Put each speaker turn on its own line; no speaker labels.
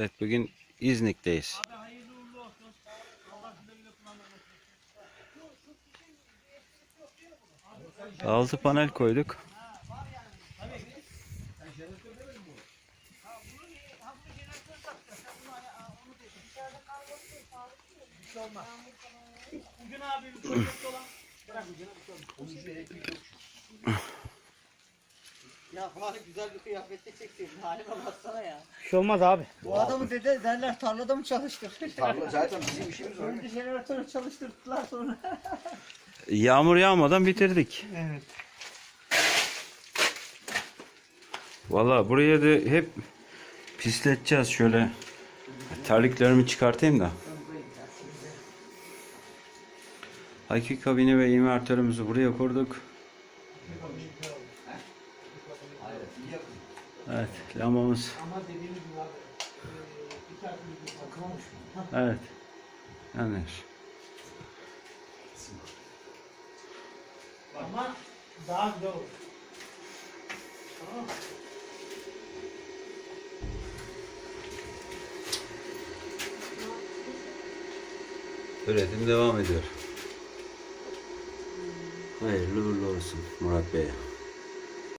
Evet bugün İznik'teyiz. Altı panel koyduk.
Bugün abi bir olan. Bırak
Ya var güzel bir kıyafette çektirdin. Halime baksana ya.
Bir şey olmaz abi.
Bu adamı dede derler tarlada mı çalıştır?
Tarla zaten bizim işimiz öyle.
Önce jeneratörü çalıştırdılar sonra.
Yağmur yağmadan bitirdik.
Evet.
Valla buraya da hep pisleteceğiz şöyle. Terliklerimi çıkartayım da. Hakik kabini ve invertörümüzü buraya kurduk. Evet, lambamız.
Ama dediğimiz gibi abi. e?
Evet. Yani
Ama daha güzel olur. Tamam
üretim devam ediyor. Hayırlı uğurlu olsun Murat Bey.